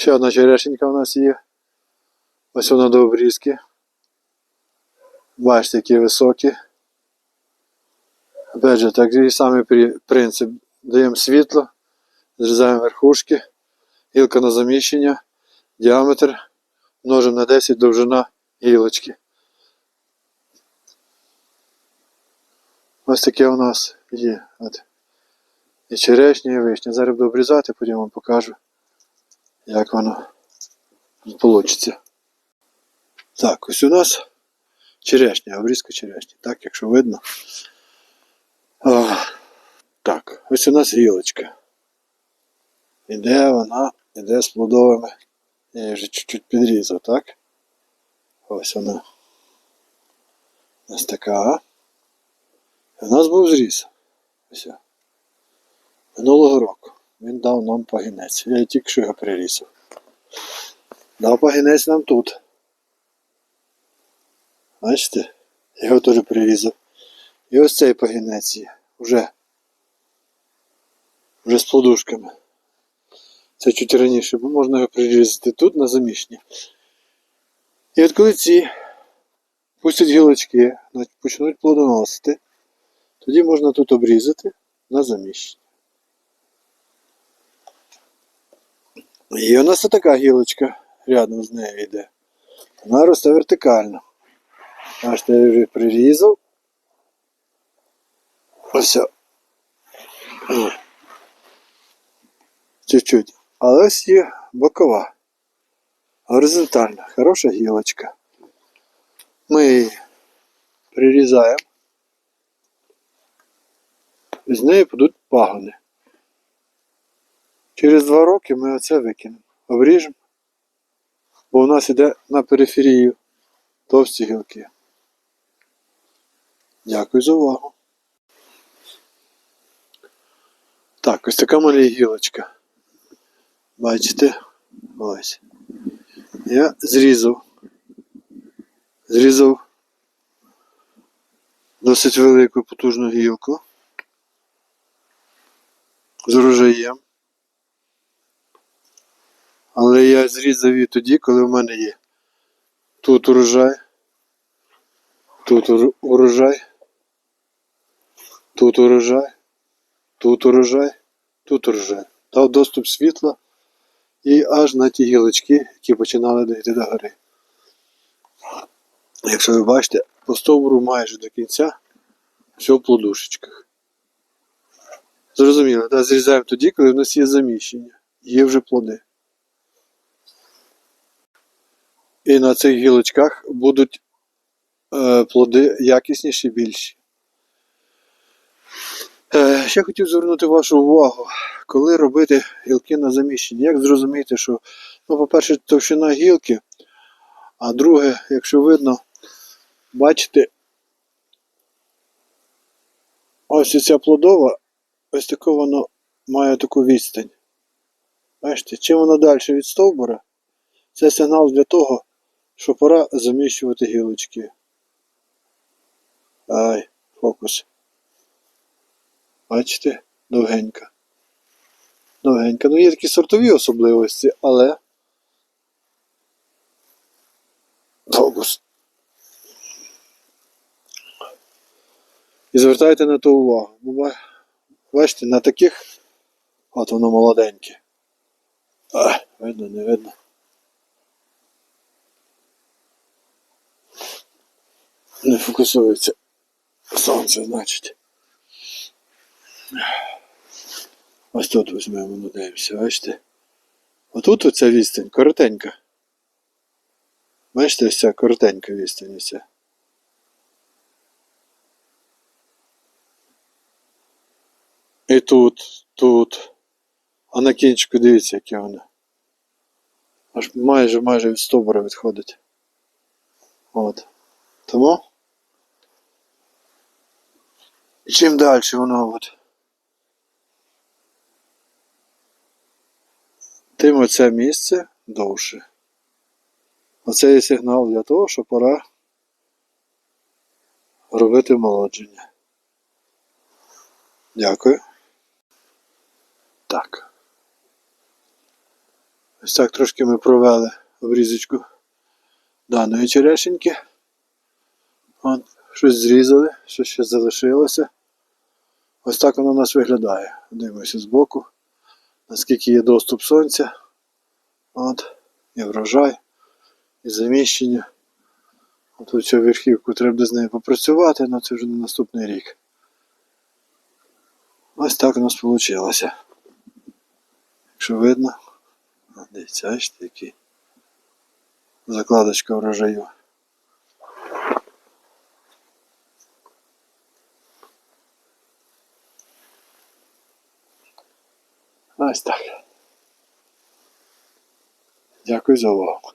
Ще одна черешенька у нас є. Ось вона до обрізки. Бачите, які високі. Опять же, такий самий принцип. Даємо світло, зрізаємо верхушки, гілка на заміщення, діаметр, множимо на 10 довжина гілочки. Ось таке у нас є. От. І черешня, і вишня. Зараз буду обрізати, потім вам покажу, як воно вийде. Так, ось у нас черешня, обрізка черешні. Так, якщо видно. А, так, ось у нас гілочка. Іде вона, іде з плодовими. Я її вже чуть-чуть підрізав, так? Ось вона. Ось така. У нас був зріз. Ось. Минулого року. Він дав нам пагінець. Я тільки що його прирізав. Дав пагінець нам тут. Бачите? Його теж прирізав. І ось цей пагінець є. Вже. Вже з плодушками. Це чуть раніше, бо можна його прирізати тут на заміщення. І от коли ці пустять гілочки, почнуть плодоносити, тоді можна тут обрізати на заміщення. І у нас така гілочка рядом з нею йде. Вона росте вертикально. Бачите, я вже прирізав. Ось. Чуть-чуть. Але ось є бокова. Горизонтальна. Хороша гілочка. Ми її прирізаємо. З неї будуть пагони. Через два роки ми оце викинемо. Обріжемо. Бо у нас іде на периферію товсті гілки. Дякую за увагу. Так, ось така моя гілочка. Бачите? Ось. Я зрізав. Зрізав досить велику потужну гілку з урожаєм. Але я зрізав її тоді, коли в мене є тут урожай, тут урожай, тут урожай, тут урожай, тут урожай. Дав доступ світла і аж на ті гілочки, які починали дойти до гори. Якщо ви бачите, по стовбуру майже до кінця все в плодушечках. Зрозуміло, да? зрізаємо тоді, коли в нас є заміщення, є вже плоди. І на цих гілочках будуть е, плоди якісніші, більші. Е, ще хотів звернути вашу увагу, коли робити гілки на заміщення. Як зрозуміти, що, ну, по-перше, товщина гілки, а друге, якщо видно, бачите, ось ця плодова, ось таке воно має таку відстань. Бачите, чим воно далі від стовбура, це сигнал для того, що пора заміщувати гілочки. Ай, фокус. Бачите, довгенька. Довгенька. Ну, є такі сортові особливості, але. Фокус. І звертайте на то увагу. Бо бачите, на таких от воно молоденьке. А, видно, не видно. Не фокусується сонце, значить. Ось тут візьмемо, надивимося, бачите? Отут оця відстань коротенька. Бачите, ось ця коротенька відстань ось ця. І тут, тут. А на кінчику дивіться, яке воно. Аж майже майже від стовбура відходить. От. Тому. І чим далі воно от. Тим оце місце довше. Оце є сигнал для того, що пора робити молодження. Дякую. Так. Ось так трошки ми провели обрізочку даної черешеньки. Щось зрізали, щось ще залишилося. Ось так воно у нас виглядає. Дивимося збоку, наскільки є доступ сонця. От, і врожай, і заміщення. От цю верхівку треба з нею попрацювати, але це вже на наступний рік. Ось так у нас вийшло. Якщо видно, дивіться, який закладочка врожаю. Ось так. Дякую за увагу.